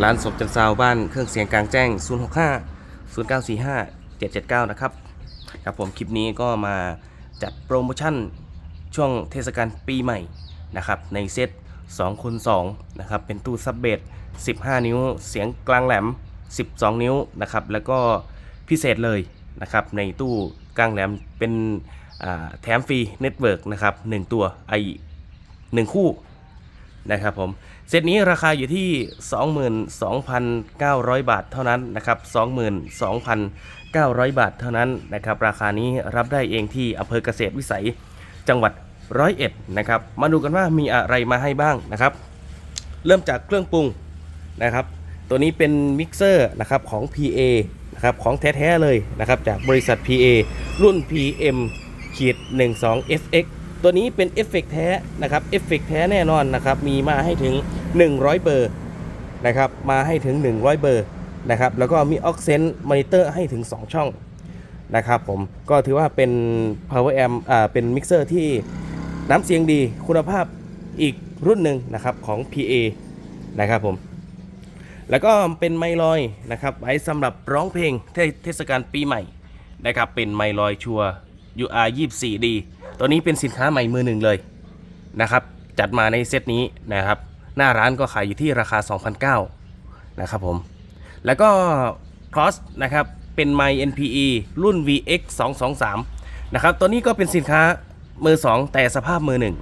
ร้านสมจันทราวบ้านเครื่องเสียงกลางแจ้ง 065 0945 779 นะครับ ครับผมคลิปนี้ก็มาจัดโปรโมชั่นช่วงเทศกาลปีใหม่นะครับ ในเซต2คูณ2นะครับ เป็นตู้ซับเบส15 นิ้ว เสียงกลางแหลม 12 นิ้วนะครับ แล้วก็พิเศษเลยนะครับ ในตู้กลางแหลมเป็นแถมฟรีเน็ตเวิร์กนะครับ 1 ตัวไอหนึ่งคู่ นะครับผมเซตนี้ราคาอยู่ที่ 22,900 บาทเท่านั้นนะครับ22,900 บาทเท่านั้นนะครับราคานี้รับได้เองที่อำเภอเกษตรวิสัยจังหวัดร้อยเอ็ดนะครับมาดูกันว่ามีอะไรมาให้บ้างนะครับ เริ่มจากเครื่องปรุงนะครับ ตัวนี้เป็นมิกเซอร์นะครับของ PA นะครับของแท้ๆเลยนะครับจากบริษัท PA รุ่น PM ขีด12 FX ตัวนี้เป็นเอฟเฟกต์แท้นะครับเอฟเฟกต์แท้แน่นอนนะครับมีมาให้ถึง 100 เบอร์นะครับมาให้ถึง 100 เบอร์นะครับแล้วก็มีออกเซนต์มอนิเตอร์ให้ถึง 2 ช่องนะครับผมก็ถือว่าเป็น power amp อ่าเป็นมิกเซอร์ที่น้ำเสียงดีคุณภาพอีกรุ่นหนึ่งนะครับของ PA นะครับผมแล้วก็เป็นไมลอยนะครับไว้สำหรับร้องเพลงเทเทศกาลปีใหม่นะครับเป็นไมลอยชัว UR 24D ตัวนี้เป็นสินค้าใหม่มือหนึ่งเลยนะครับจัดมาในเซตนี้นะครับ หน้าร้านก็ขายอยู่ที่ราคา 2,009นะครับผม แล้วก็ cross นะครับ เป็นไม NPE รุ่น VX 223นะครับ ตัวนี้ก็เป็นสินค้ามือ 2 แต่สภาพมือหนึ่ง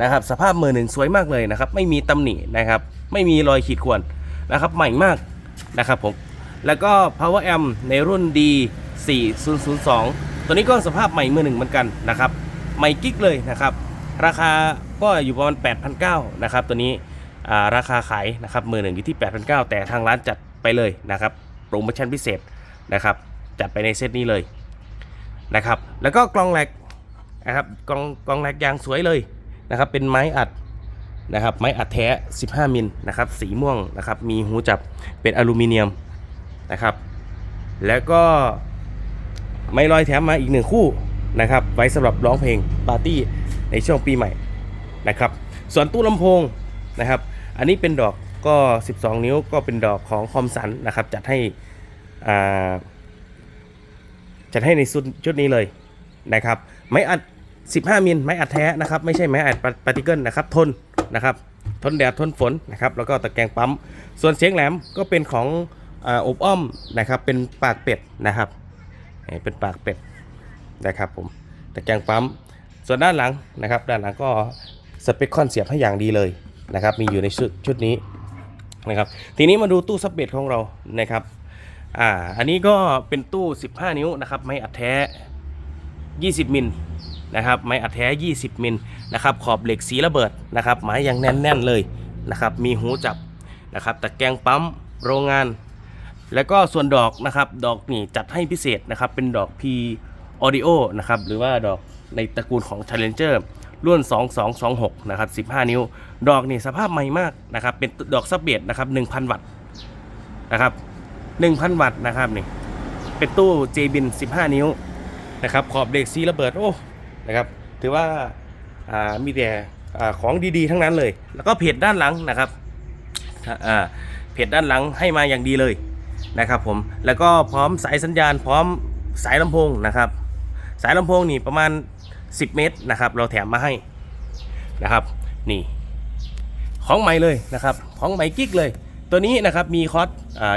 นะครับ สภาพมือหนึ่งสวยมากเลยนะครับ ไม่มีตำหนินะครับ ไม่มีรอยขีดข่วนนะครับ ใหม่มากนะครับผม แล้วก็ power amp ในรุ่น D 4002 ตัวนี้ก็สภาพใหม่มือหนึ่งเหมือนกันนะครับ ใหม่กิ๊กเลยนะครับ ราคาก็อยู่ประมาณ 8,900นะครับตัวนี้ราคาขายนะครับมือหนึ่งอยู่ที่ 8,900 แต่ทางร้านจัดไปเลยนะครับโปรโมชั่นพิเศษนะครับ จัดไปในเซตนี้เลยนะครับ แล้วก็กล่องแหลกนะครับกล่องกล่องแหลกยางสวยเลยนะครับ เป็นไม้อัดนะครับ ไม้อัดแท้ 15 มิลนะครับ สีม่วงนะครับ มีหูจับเป็นอลูมิเนียมนะครับ แล้วก็ไม้ลอยแถมมาอีกหนึ่งคู่ นะครับ ไว้สำหรับร้องเพลงปาร์ตี้ในช่วงปีใหม่นะครับ ส่วนตู้ลำโพงนะครับ อันนี้เป็นดอกก็ 12 นิ้วก็เป็นดอกของคอมสันนะครับ จัดให้อ่าจัดให้ในชุดชุดนี้เลยนะครับ ไม้อัด 15 มิลไม้อัดแท้นะครับ ไม่ใช่ไม้อัดปาร์ติเกิลนะครับ ทนนะครับ ทนแดดทนฝนนะครับ แล้วก็ตะแกรงปั๊ม ส่วนเสียงแหลมก็เป็นของออบอ้อมนะครับ เป็นปากเป็ดนะครับ เป็นปากเป็ด นะครับผมตะแกรงปั๊ม ส่วนด้านหลังนะครับ ด้านหลังก็สเปคคอนเสียบให้อย่างดีเลยนะครับ มีอยู่ในชุดชุดนี้นะครับ ทีนี้มาดูตู้ซับเบสของเรานะครับอ่าอันนี้ก็เป็นตู้ 15 นิ้วนะครับ ไม้อัดแท้ 20 มิลนะครับไม้อัดแท้ 20 มิลนะครับ ขอบเหล็กสีระเบิดนะครับไม้ยังแน่นๆเลยนะครับ มีหูจับนะครับตะแกรงปั๊มโรงงาน แล้วก็ส่วนดอกนะครับ ดอกนี่จัดให้พิเศษนะครับ เป็นดอก P อ Audio นะครับหรือว่าดอกในตระกูลของ Challenger รุ่น 2226 นะครับ 15 นิ้ว ดอกนี่สภาพใหม่มากนะครับ เป็นดอกซับเบสนะครับ 1,000 วัตต์นะครับ 1,000 วัตต์นะครับนี่ เป็นตู้ j b i n 15 นิ้วนะครับ ขอบเหล็กซีระเบิด โอ้ นะครับ ถือว่าามีแต่ของดีๆ ทั้งนั้นเลย แล้วก็เพจด้านหลังนะครับเพจด้านหลังให้มาอย่างดีเลยนะครับผม แล้วก็พร้อมสายสัญญาณ พร้อมสายลำโพงนะครับ สายลำโพงนี่ประมาณ 10 เมตรนะครับ เราแถมมาให้นะครับ นี่ ของใหม่เลยนะครับ ของใหม่กิ๊กเลย ตัวนี้นะครับมีคอส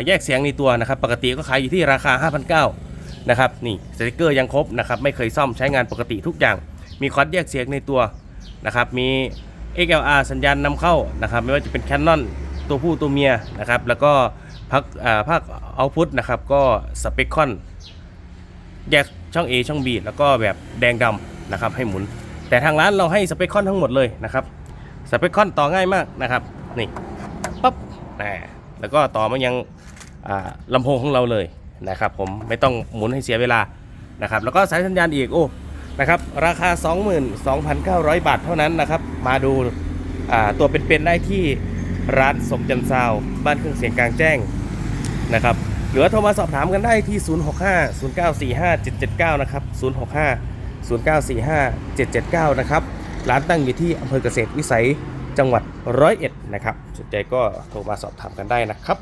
แยกเสียงในตัวนะครับ ปกติก็ขายอยู่ที่ราคา 5,900นะครับนี่สติกเกอร์ยังครบนะครับ ไม่เคยซ่อมใช้งานปกติทุกอย่าง มีคอสแยกเสียงในตัวนะครับ มี XLR สัญญาณนำเข้านะครับ ไม่ว่าจะเป็น Canon ตัวผู้ตัวเมียนะครับ แล้วก็พักภาคเอาพุทนะครับ ก็สเปคคอนแยก ช่อง A ช่อง B แล้วก็แบบแดงดำนะครับให้หมุน แต่ทางร้านเราให้สเปคคอนทั้งหมดเลยนะครับสเปคคอนต่อง่ายมากนะครับนี่ปั๊บนะแล้วก็ต่อมายังอ่าลำโพงของเราเลยนะครับผมไม่ต้องหมุนให้เสียเวลานะครับแล้วก็สายสัญญาณอีกโอ้นะครับราคา 22,900 บาทเท่านั้นนะครับมาดูตัวเป็นๆได้ที่ร้านสมจันทร์ซาว บ้านเครื่องเสียงกลางแจ้งนะครับ หรือโทรมาสอบถามกันได้ที่ 065 0945 779 นะครับ 065 0945 779 นะครับ ร้านตั้งอยู่ที่อำเภอเกษตรวิสัยจังหวัดร้อยเอ็ดนะครับสนใจก็โทรมาสอบถามกันได้นะครับ